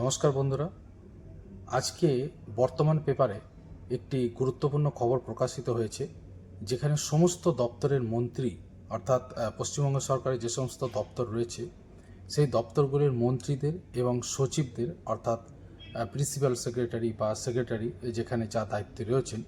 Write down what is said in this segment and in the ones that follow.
নমস্কার বন্ধুরা। আজকে বর্তমান পেপারে একটি গুরুত্বপূর্ণ খবর প্রকাশিত হয়েছে, যেখানে সমস্ত দপ্তরের মন্ত্রী, অর্থাৎ পশ্চিমবঙ্গ সরকারের যে সমস্ত দপ্তর রয়েছে, সেই দপ্তরগুলির মন্ত্রীদের এবং সচিবদের, অর্থাৎ প্রিন্সিপাল সেক্রেটারি বা সেক্রেটারি যেখানে যা দায়িত্বে রয়েছেন,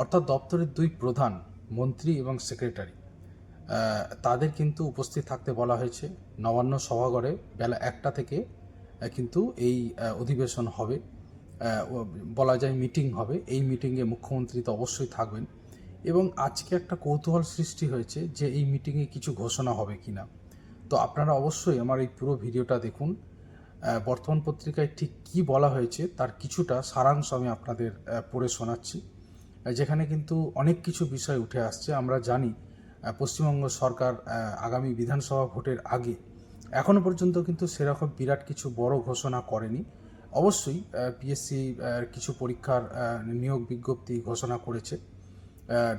অর্থাৎ দপ্তরের দুই প্রধান, মন্ত্রী এবং সেক্রেটারি তাদের কিন্তু উপস্থিত থাকতে বলা হয়েছে। নবান্ন সভাঘরে বেলা একটা থেকে কিন্তু এই অধিবেশন হবে। বলা যায় মিটিং হবে। এই মিটিংয়ে মুখ্যমন্ত্রী তো অবশ্যই থাকবেন। এবং আজকে একটা কৌতূহল সৃষ্টি হয়েছে যে এই মিটিংয়ে কিছু ঘোষণা হবে কিনা তো আপনারা অবশ্যই আমার এই পুরো ভিডিওটা দেখুন। বর্তমান পত্রিকায় ঠিক কি বলা হয়েছে তার কিছুটা সারাংশ আমি আপনাদের পড়ে শোনাচ্ছি। যেখানে কিন্তু অনেক কিছু বিষয় উঠে আসছে। আমরা জানি পশ্চিমবঙ্গ সরকার আগামী বিধানসভা ভোটের আগে এখনও পর্যন্ত কিন্তু সেরকম বিরাট কিছু বড় ঘোষণা করেনি। অবশ্যই পিএসসি কিছু পরীক্ষার নিয়োগ বিজ্ঞপ্তি ঘোষণা করেছে।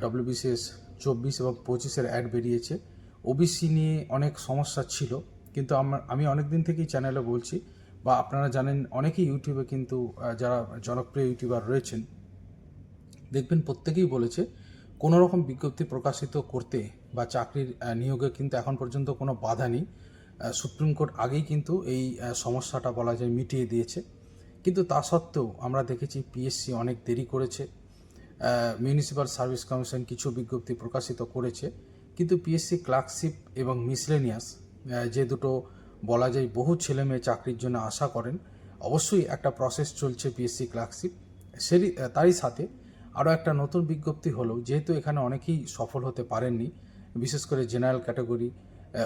ডব্লিউবিসিএস চব্বিশ এবং পঁচিশের অ্যাড বেরিয়েছে। ওবিসি নিয়ে অনেক সমস্যা ছিল, কিন্তু আমার আমি অনেক দিন থেকেই চ্যানেলে বলছি বা আপনারা জানেন, অনেকেই ইউটিউবে কিন্তু যারা জনপ্রিয় ইউটিউবার রয়েছেন, দেখবেন প্রত্যেকেই বলেছে কোনো রকম বিজ্ঞপ্তি প্রকাশিত করতে বা চাকরির নিয়োগে কিন্তু এখন পর্যন্ত কোনো বাধা নেই। সুপ্রিম কোর্ট আগেই কিন্তু এই সমস্যাটা বলা যায় মিটিয়ে দিয়েছে। কিন্তু তা সত্ত্বেও আমরা দেখেছি পিএসসি অনেক দেরি করেছে। মিউনিসিপ্যাল সার্ভিস কমিশন কিছু বিজ্ঞপ্তি প্রকাশিত করেছে। কিন্তু পিএসসি ক্লার্কশিপ এবং মিসলেনিয়াস যে দুটো বলা যায় বহু ছেলে মেয়ে চাকরির জন্য আশা করেন, অবশ্যই একটা প্রসেস চলছে পিএসসি ক্লার্কশিপ সেরই তারই সাথে আরও একটা নতুন বিজ্ঞপ্তি হলো, যেহেতু এখানে অনেকেই সফল হতে পারেননি, বিশেষ করে general category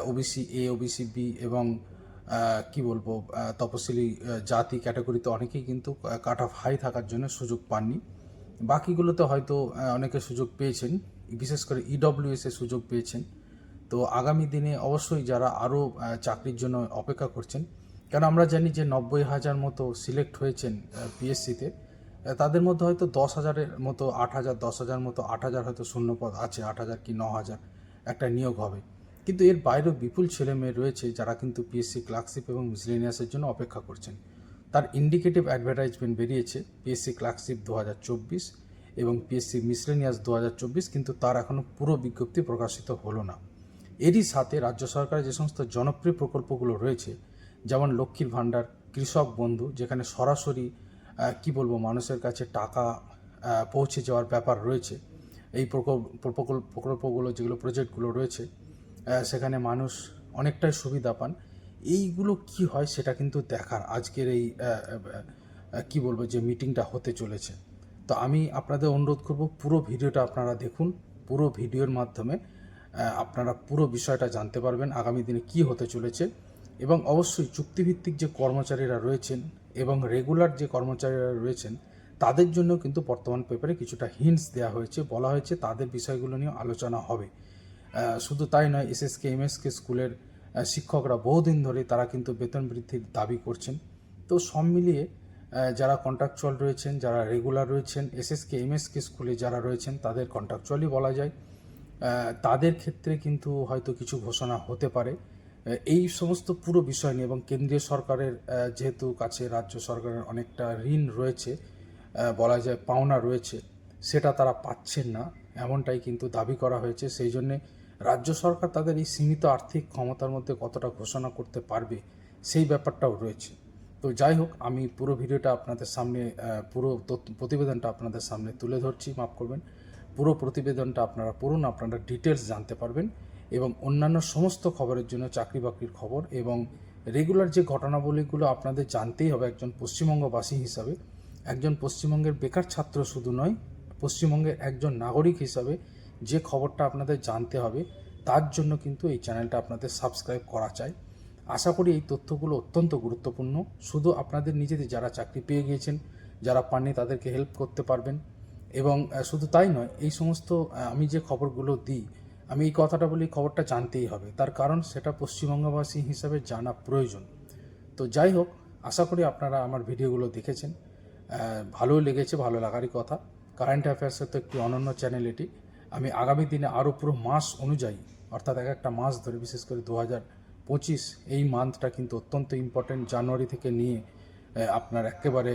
OBC A OBC B এবং কি বলব তপশিলি জাতি ক্যাটাগরিতে অনেকেই কিন্তু কাট অফ হাই থাকার জন্য সুযোগ পাননি। বাকিগুলোতে হয়তো অনেকে সুযোগ পেয়েছেন, বিশেষ করে ইডব্লিউএস এ সুযোগ পেয়েছেন। তো আগামী দিনে অবশ্যই যারা আরও চাকরির জন্য অপেক্ষা করছেন কারণ আমরা জানি যে নব্বই হাজার মতো সিলেক্ট হয়েছেন পিএসসিতে তাদের মধ্যে হয়তো দশ হাজারের মতো আট হাজার, দশ হাজার মতো আট হাজার হয়তো শূন্যপদ আছে, আট হাজার কি ন হাজার একটা নিয়োগ হবে। কিন্তু এর বাইরেও বিপুল ছেলে মেয়ে রয়েছে যারা কিন্তু পিএসসি ক্লার্কশিপ এবং মিসলেনিয়াসের জন্য অপেক্ষা করছেন। তার ইন্ডিকেটিভ অ্যাডভার্টাইজমেন্ট বেরিয়েছে পিএসসি ক্লার্কশিপ দু হাজার চব্বিশ এবং পিএসসি মিসলেনিয়াস দু হাজার চব্বিশ, কিন্তু তার এখনও পুরো বিজ্ঞপ্তি প্রকাশিত হলো না। এরই সাথে রাজ্য সরকারের যে সমস্ত জনপ্রিয় প্রকল্পগুলো রয়েছে, যেমন লক্ষ্মীর ভাণ্ডার, কৃষক বন্ধু, যেখানে সরাসরি কি বলব, মানুষের কাছে টাকা পৌঁছে যাওয়ার ব্যাপার রয়েছে। এই প্রকল্প প্রকল্প- প্রকল্পগুলো যেগুলো প্রজেক্টগুলো রয়েছে সেখানে মানুষ অনেকটাই সুবিধা পান। এইগুলো কি হয় সেটা কিন্তু দেখার আজকের এই কি বলব যে মিটিংটা হতে চলেছে। তো আমি আপনাদের অনুরোধ করব, পুরো ভিডিওটা আপনারা দেখুন, পুরো ভিডিওর মাধ্যমে আপনারা পুরো বিষয়টা জানতে পারবেন আগামী দিনে কি হতে চলেছে এবং অবশ্যই চুক্তিভিত্তিক যে কর্মচারীরা রয়েছেন এবং রেগুলার যে কর্মচারীরা রয়েছেন, তাদের জন্য কিন্তু বর্তমান পেপারে কিছুটা হিন্টস দেওয়া হয়েছে, বলা হয়েছে তাদের বিষয়গুলো নিয়ে আলোচনা হবে। শুধু তাই নয়, এসএসকে, এমএসকে স্কুলের শিক্ষকরা বহুদিন ধরে তারা কিন্তু বেতন বৃদ্ধির দাবি করছেন। তো সব মিলিয়ে যারা কন্ট্রাকচুয়াল রয়েছেন, যারা রেগুলার রয়েছেন, এসএসকে, এমএসকে স্কুলে যারা রয়েছেন, তাদের কন্ট্রাকচুয়ালি বলা যায় তাদের ক্ষেত্রে কিন্তু হয়তো কিছু ঘোষণা হতে পারে। এই সমস্ত পুরো বিষয় নিয়ে এবং কেন্দ্রীয় সরকারের যেহেতু কাছে রাজ্য সরকারের অনেকটা ঋণ রয়েছে বলা যায় পাওনা রয়েছে, সেটা তারা পাচ্ছেন না, এমনটাই কিন্তু দাবি করা হয়েছে। সেই জন্যে রাজ্য সরকার তাদের এই সীমিত আর্থিক ক্ষমতার মধ্যে কতটা ঘোষণা করতে পারবে সেই ব্যাপারটাও রয়েছে। তো যাই হোক, আমি পুরো ভিডিওটা আপনাদের সামনে পুরো প্রতিবেদনটা আপনাদের সামনে তুলে ধরছি, মাফ করবেন। পুরো প্রতিবেদনটা আপনারা পড়ুন, আপনারা ডিটেলস জানতে পারবেন এবং অন্যান্য সমস্ত খবরের জন্য চাকরি বাকরির খবর এবং রেগুলার যে ঘটনাবলীগুলো আপনাদের জানতেই হবে একজন পশ্চিমবঙ্গবাসী হিসাবে। একজন পশ্চিমবঙ্গের বেকার ছাত্র শুধু নয়, পশ্চিমবঙ্গের একজন নাগরিক হিসাবে যে খবরটা আপনাদের জানতে হবে, তার জন্য কিন্তু এই চ্যানেলটা আপনাদের সাবস্ক্রাইব করা চাই। আশা করি এই তথ্যগুলো অত্যন্ত গুরুত্বপূর্ণ। শুধু আপনাদের নিজেদের যারা চাকরি পেয়ে গিয়েছেন, যারা পাননি তাদেরকে হেল্প করতে পারবেন। এবং শুধু তাই নয়, এই সমস্ত আমি যে খবরগুলো দিই, আমি এই কথাটা বলি খবরটা জানতেই হবে। তার কারণ সেটা পশ্চিমবঙ্গবাসী হিসাবে জানা প্রয়োজন। তো যাই হোক, আশা করি আপনারা আমার ভিডিওগুলো দেখেছেন। ভালোই লেগেছে, ভালো লাগারই কথা। কারেন্ট অ্যাফেয়ার্সের তো একটি অনন্য চ্যানেল এটি। আমি আগামী দিনে আরও পুরো মাস অনুযায়ী, অর্থাৎ এক একটা মাস ধরে, বিশেষ করে দু হাজার পঁচিশ, এই মান্থটা কিন্তু অত্যন্ত ইম্পর্টেন্ট জানুয়ারি থেকে নিয়ে আপনার একেবারে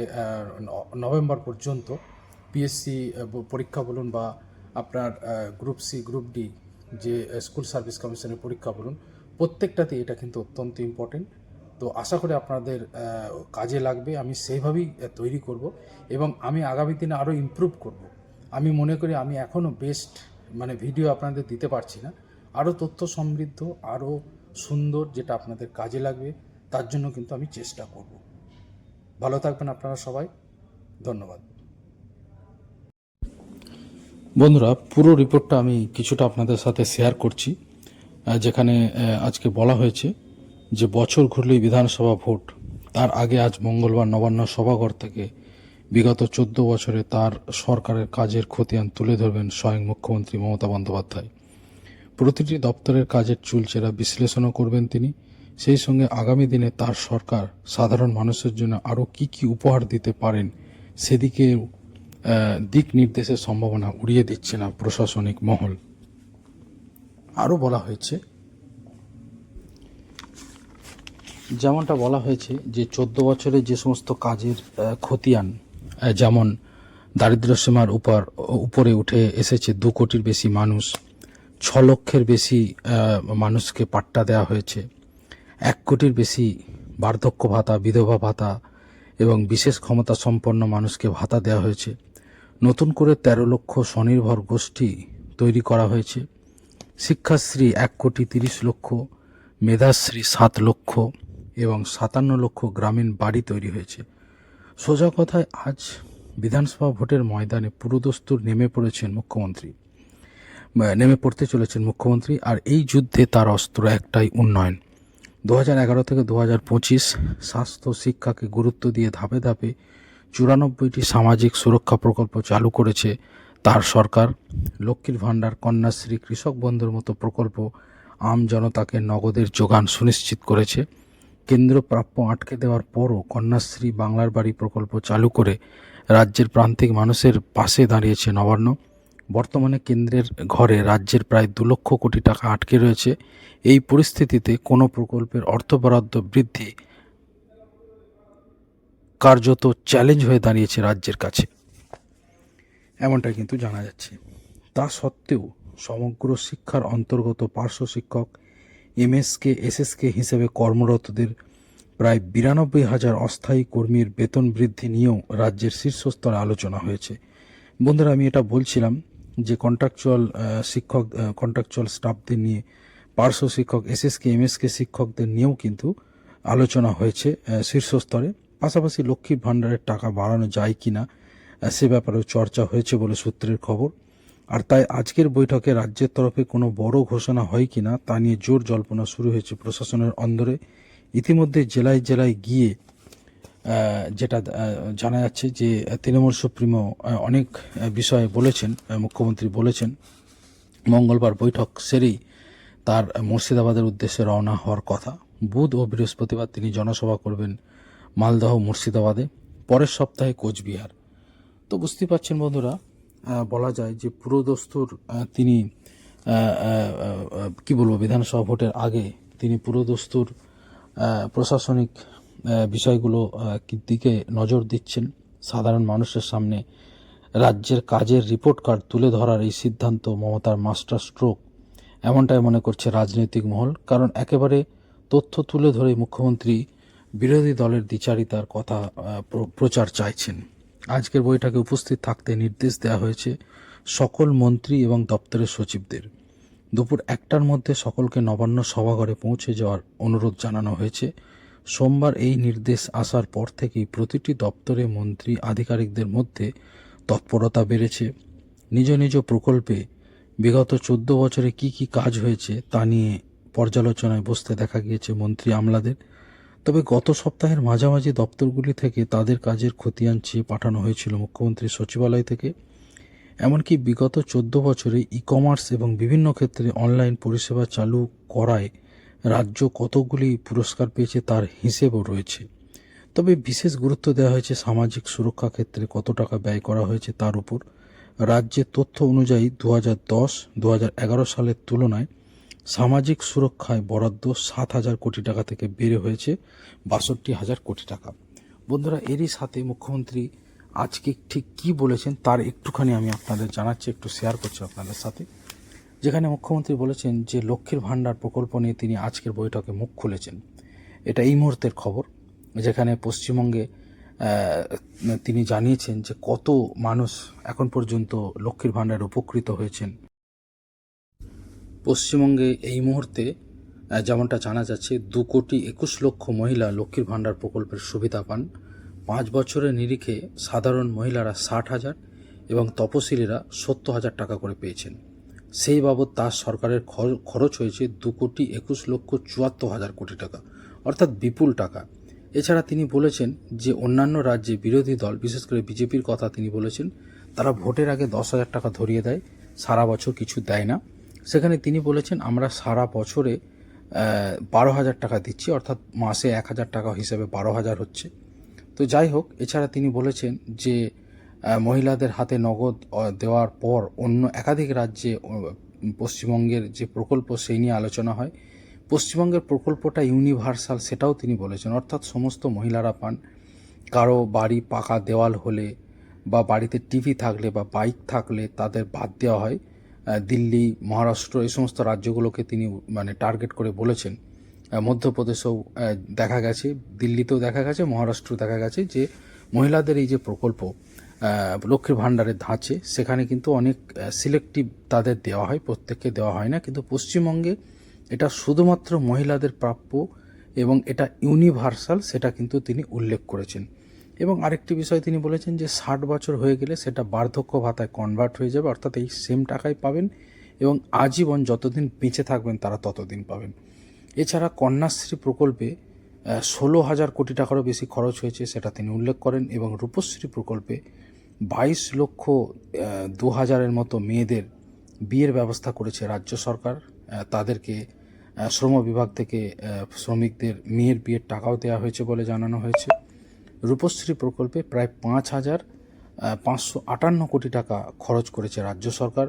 নভেম্বর পর্যন্ত পিএসসি পরীক্ষা বলুন বা আপনার গ্রুপ সি গ্রুপ ডি যে স্কুল সার্ভিস কমিশনের পরীক্ষা বলুন প্রত্যেকটাতে এটা কিন্তু অত্যন্ত ইম্পর্টেন্ট তো আশা করি আপনাদের কাজে লাগবে, আমি সেইভাবেই তৈরি করব এবং আমি আগামী দিনে আরও ইমপ্রুভ করব। আমি মনে করি আমি এখনও বেস্ট মানে ভিডিও আপনাদের দিতে পারছি না। আরও তথ্য সমৃদ্ধ আরও সুন্দর যেটা আপনাদের কাজে লাগবে, তার জন্য কিন্তু আমি চেষ্টা করব। ভালো থাকবেন আপনারা সবাই। ধন্যবাদ। বন্ধুরা, পুরো রিপোর্টটা আমি কিছুটা আপনাদের সাথে শেয়ার করছি যেখানে আজকে বলা হয়েছে যে বছর ঘুরলেই বিধানসভা ভোট। তার আগে আজ মঙ্গলবার নবান্ন সভাঘর থেকে বিগত চোদ্দ বছরে তার সরকারের কাজের খতিয়ান তুলে ধরবেন স্বয়ং মুখ্যমন্ত্রী মমতা বন্দ্যোপাধ্যায়। প্রতিটি দপ্তরের কাজের চুলচেরা বিশ্লেষণও করবেন তিনি। সেই সঙ্গে আগামী দিনে তার সরকার সাধারণ মানুষের জন্য আরও কি কি উপহার দিতে পারেন সেদিকে দিক নির্দেশের সম্ভাবনা উড়িয়ে দিচ্ছে না প্রশাসনিক মহল। আরও বলা হয়েছে, যেমনটা বলা হয়েছে যে চোদ্দ বছরে যে সমস্ত কাজের খতিয়ান যেমন দারিদ্র্য সীমার উপর, উপরে উঠে এসেছে দু কোটির বেশি মানুষ, ছ লক্ষের বেশি মানুষকে পাট্টা দেওয়া হয়েছে, এক কোটির বেশি বার্ধক্য ভাতা, বিধবা ভাতা এবং বিশেষ ক্ষমতা সম্পন্ন মানুষকে ভাতা দেওয়া হয়েছে। নতুন করে তেরো লক্ষ স্বনির্ভর গোষ্ঠী তৈরি করা হয়েছে। শিক্ষাশ্রী এক কোটি তিরিশ লক্ষ, মেধাশ্রী সাত লক্ষ এবং সাতান্ন লক্ষ গ্রামীণ বাড়ি তৈরি হয়েছে। সোজা কথায় আজ বিধানসভা ভোটের ময়দানে পুরোদস্তুর নেমে পড়েছেন মুখ্যমন্ত্রী। নেমে পড়তে চলেছেন মুখ্যমন্ত্রী, আর এই যুদ্ধে তার অস্ত্র একটাই উন্নয়ন। দু এগারো থেকে দু হাজার পঁচিশ স্বাস্থ্য শিক্ষাকে গুরুত্ব দিয়ে ধাপে ধাপে চুরানব্বইটি সামাজিক সুরক্ষা প্রকল্প চালু করেছে তার সরকার। লক্ষ্মীর ভাণ্ডার, কন্যাশ্রী, কৃষক বন্ধুর মতো প্রকল্প আম জনতাকে নগদের যোগান সুনিশ্চিত করেছে। কেন্দ্র প্রাপ্য আটকে দেওয়ার পরও কন্যাশ্রী বাংলার বাড়ি প্রকল্প চালু করে রাজ্যের প্রান্তিক মানুষের পাশে দাঁড়িয়েছে নবান্ন। বর্তমানে কেন্দ্রের ঘরে রাজ্যের প্রায় দু লক্ষ কোটি টাকা আটকে রয়েছে। এই পরিস্থিতিতে কোনো প্রকল্পের অর্থ বরাদ্দ বৃদ্ধি কার্যত চ্যালেঞ্জ হয়ে দাঁড়িয়েছে রাজ্যের কাছে। এমনটাই কিন্তু জানা যাচ্ছে। তা সত্ত্বেও সমগ্র শিক্ষার অন্তর্গত পার্শ্ব শিক্ষক এমএসকে এসএসকে হিসেবে কর্মরতদের প্রায় বিরানব্বই হাজার অস্থায়ী কর্মীর বেতন বৃদ্ধি নিয়েও রাজ্যের শীর্ষস্তরে আলোচনা হয়েছে। বন্ধুরা আমি এটা বলছিলাম যে কন্ট্রাকচুয়াল শিক্ষক কন্ট্রাকচুয়াল স্টাফদের নিয়ে পার্শ্ব শিক্ষক এসএসকে এমএসকে শিক্ষকদের নিয়েও কিন্তু আলোচনা হয়েছে শীর্ষস্তরে। পাশাপাশি লক্ষ্মীর ভাণ্ডারের টাকা বাড়ানো যায় কিনা আহ, সে ব্যাপারেও চর্চা হয়েছে বলে সূত্রের খবর। আর তাই আজকের বৈঠকে রাজ্যের তরফে কোনো বড় ঘোষণা হয় কিনা তা নিয়ে জোর জল্পনা শুরু হয়েছে প্রশাসনের অন্দরে। ইতিমধ্যে জেলায় জেলায় গিয়ে যেটা জানা যাচ্ছে যে তৃণমূল সুপ্রিমো অনেক বিষয়ে বলেছেন মুখ্যমন্ত্রী বলেছেন, মঙ্গলবার বৈঠক সেরেই তার মুর্শিদাবাদের উদ্দেশ্যে রওনা হওয়ার কথা। বুধ ও বৃহস্পতিবার তিনি জনসভা করবেন মালদহ মুর্শিদাবাদে পরের সপ্তাহে কোচবিহার। তো বুঝতে পারছেন বন্ধুরা বলা যায় যে পুরোদস্তুর তিনি কি বলব, বিধানসভা ভোটের আগে তিনি পুরোদস্তুর প্রশাসনিক বিষয়গুলো দিকে নজর দিচ্ছেন। সাধারণ মানুষের সামনে রাজ্যের কাজের রিপোর্ট কার্ড তুলে ধরার এই সিদ্ধান্ত মমতার মাস্টার স্ট্রোক এমনটাই মনে করছে রাজনৈতিক মহল, কারণ একেবারে তথ্য তুলে ধরে মুখ্যমন্ত্রী বিরোধী দলের দ্বিচারিতার কথা প্র- প্রচার চাইছেন। আজকের বৈঠকে উপস্থিত থাকতে নির্দেশ দেওয়া হয়েছে সকল মন্ত্রী এবং দপ্তরের সচিবদের। দুপুর একটার মধ্যে সকলকে নবান্ন সভাঘরে পৌঁছে যাওয়ার অনুরোধ জানানো হয়েছে। সোমবার এই নির্দেশ আসার পর থেকেই প্রতিটি দপ্তরে মন্ত্রী আধিকারিকদের মধ্যে তৎপরতা বেড়েছে। নিজ নিজ প্রকল্পে বিগত চোদ্দ বছরে কি কি কাজ হয়েছে তা নিয়ে পর্যালোচনায় বসতে দেখা গিয়েছে মন্ত্রী আমলাদের। তবে গত সপ্তাহের মাঝামাঝি দপ্তরগুলি থেকে তাদের কাজের খতিয়ান চেয়ে পাঠানো হয়েছিল মুখ্যমন্ত্রী সচিবালয় থেকে। এমনকি বিগত চোদ্দ বছরে ই কমার্স এবং বিভিন্ন ক্ষেত্রে অনলাইন পরিষেবা চালু করায় রাজ্য কতগুলি পুরস্কার পেয়েছে তার হিসেবও রয়েছে। তবে বিশেষ গুরুত্ব দেওয়া হয়েছে সামাজিক সুরক্ষা ক্ষেত্রে কত টাকা ব্যয় করা হয়েছে তার উপর। রাজ্যের তথ্য অনুযায়ী দু হাজার দশ দু সালের তুলনায় সামাজিক সুরক্ষায় বরাদ্দ সাত হাজার কোটি টাকা থেকে বেড়ে হয়েছে বাষট্টি হাজার কোটি টাকা। বন্ধুরা, এরই সাথে মুখ্যমন্ত্রী আজকে ঠিক কি বলেছেন তার একটুখানি আমি আপনাদের জানাচ্ছি, একটু শেয়ার করছি আপনাদের সাথে। যেখানে মুখ্যমন্ত্রী বলেছেন যে, লক্ষ্মীর ভাণ্ডার প্রকল্প নিয়ে তিনি আজকের বৈঠকে মুখ খুলেছেন। এটা এই মুহূর্তের খবর, যেখানে পশ্চিমবঙ্গে তিনি জানিয়েছেন যে, কত মানুষ এখন পর্যন্ত লক্ষ্মীর ভাণ্ডার উপকৃত হয়েছেন। পশ্চিমবঙ্গে এই মুহূর্তে যেমনটা জানা যাচ্ছে, দু কোটি একুশ লক্ষ মহিলা লক্ষ্মীর ভাণ্ডার প্রকল্পের সুবিধা পান। পাঁচ বছরের নিরিখে সাধারণ মহিলারা ষাট হাজার এবং তপশিলীরা সত্তর হাজার টাকা করে পেয়েছেন। সেই বাবদ তার সরকারের খরচ হয়েছে দু কোটি একুশ লক্ষ চুয়াত্তর হাজার কোটি টাকা, অর্থাৎ বিপুল টাকা। এছাড়া তিনি বলেছেন যে, অন্যান্য রাজ্যে বিরোধী দল, বিশেষ করে বিজেপির কথা তিনি বলেছেন, তারা ভোটের আগে দশ হাজার টাকা ধরিয়ে দেয়, সারা বছর কিছু দেয় না। সেখানে তিনি বলেছেন, আমরা সারা বছরে বারো হাজার টাকা দিচ্ছি, অর্থাৎ মাসে এক হাজার টাকা হিসেবে বারো হাজার হচ্ছে। তো যাই হোক, এছাড়া তিনি বলেছেন যে মহিলাদের হাতে নগদ দেওয়ার পর অন্য একাধিক রাজ্যে পশ্চিমবঙ্গের যে প্রকল্প সেই নিয়ে আলোচনা হয়। পশ্চিমবঙ্গের প্রকল্পটা ইউনিভার্সাল সেটাও তিনি বলেছেন, অর্থাৎ সমস্ত মহিলারা পান। কারও বাড়ি পাকা দেওয়াল হলে বা বাড়িতে টিভি থাকলে বা বাইক থাকলে তাদের বাদ দেওয়া হয়। দিল্লি, মহারাষ্ট্র এই সমস্ত রাজ্যগুলোকে তিনি মানে টার্গেট করে বলেছেন। মধ্যপ্রদেশেও দেখা গেছে, দিল্লিতেও দেখা গেছে মহারাষ্ট্র দেখা গেছে যে মহিলাদের এই যে প্রকল্প লক্ষ্মীর ভাণ্ডারের ধাঁচে সেখানে কিন্তু অনেক সিলেক্টিভ তাদের দেওয়া হয়, প্রত্যেককে দেওয়া হয় না। কিন্তু পশ্চিমবঙ্গে এটা শুধুমাত্র মহিলাদের প্রাপ্য এবং এটা ইউনিভার্সাল সেটা কিন্তু তিনি উল্লেখ করেছেন। এবং আরেকটি বিষয় তিনি বলেছেন যে, ষাট বছর হয়ে গেলে সেটা বার্ধক্য ভাতায় কনভার্ট হয়ে যাবে, অর্থাৎ এই সেম টাকাই পাবেন এবং আজীবন যতদিন বেঁচে থাকবেন তারা ততদিন পাবেন। এছাড়া কন্যাশ্রী প্রকল্পে ষোলো হাজার কোটি টাকারও বেশি খরচ হয়েছে, সেটা তিনি উল্লেখ করেন এবং রূপশ্রী প্রকল্পে বাইশ লক্ষ দু হাজারের মতো মেয়েদের বিয়ের ব্যবস্থা করেছে রাজ্য সরকার। তাদেরকে শ্রম বিভাগ থেকে শ্রমিকদের মেয়ের বিয়ের টাকাও দেওয়া হয়েছে বলে জানানো হয়েছে। রূপশ্রী প্রকল্পে প্রায় পাঁচ হাজার পাঁচশো আটান্ন কোটি টাকা খরচ করেছে রাজ্য সরকার।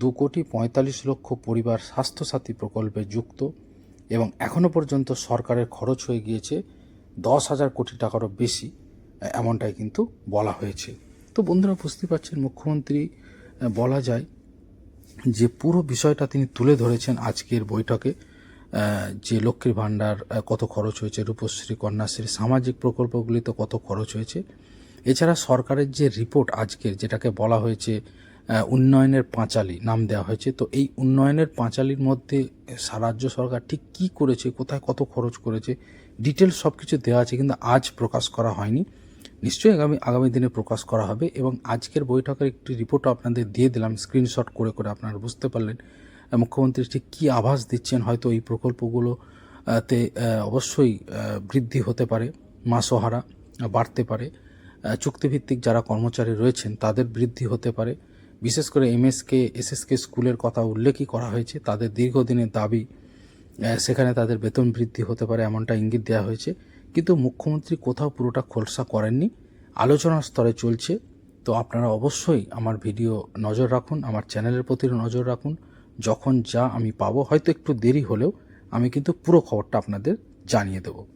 দু কোটি পঁয়তাল্লিশ লক্ষ পরিবার স্বাস্থ্যসাথী প্রকল্পে যুক্ত এবং এখনও পর্যন্ত সরকারের খরচ হয়ে গিয়েছে দশ হাজার কোটি টাকারও বেশি এমনটাই কিন্তু বলা হয়েছে। তো বন্ধুরা বুঝতে পারছেন মুখ্যমন্ত্রী বলা যায় যে পুরো বিষয়টা তিনি তুলে ধরেছেন আজকের বৈঠকে। যে লক্ষ্মীর ভাণ্ডার কত খরচ হয়েছে, রূপশ্রী, কন্যাশ্রী, সামাজিক প্রকল্পগুলিতে কত খরচ হয়েছে। এছাড়া সরকারের যে রিপোর্ট আজকের, যেটাকে বলা হয়েছে উন্নয়নের পাঁচালী, নাম দেওয়া হয়েছে, তো এই উন্নয়নের পাঁচালীর মধ্যে রাজ্য সরকার ঠিক কী করেছে, কোথায় কত খরচ করেছে, ডিটেলস সব কিছু দেওয়া আছে, কিন্তু আজ প্রকাশ করা হয়নি। নিশ্চয়ই আগামী আগামী দিনে প্রকাশ করা হবে, এবং আজকের বৈঠকের একটি রিপোর্ট আপনাদের দিয়ে দিলাম, স্ক্রিনশট করে করে আপনারা বুঝতে পারলেন। মুখ্যমন্ত্রী ঠিক কী আভাস দিচ্ছেন হয়তো এই প্রকল্পগুলো আহ, তে অবশ্যই বৃদ্ধি হতে পারে মাসোহারা বাড়তে পারে। চুক্তিভিত্তিক যারা কর্মচারী রয়েছেন তাদের বৃদ্ধি হতে পারে। বিশেষ করে এমএসকে এসএসকে স্কুলের কথা উল্লেখই করা হয়েছে। তাদের দীর্ঘদিনের দাবি সেখানে তাদের বেতন বৃদ্ধি হতে পারে এমনটা ইঙ্গিত দেওয়া হয়েছে। কিন্তু মুখ্যমন্ত্রী কোথাও পুরোটা খোলসা করেননি। আলোচনার স্তরে চলছে। তো আপনারা অবশ্যই আমার ভিডিও নজর রাখুন আমার চ্যানেলের প্রতি নজর রাখুন। যখন যা আমি পাবো, হয়তো একটু দেরি হলেও আমি কিন্তু পুরো খবরটা আপনাদের জানিয়ে দেবো।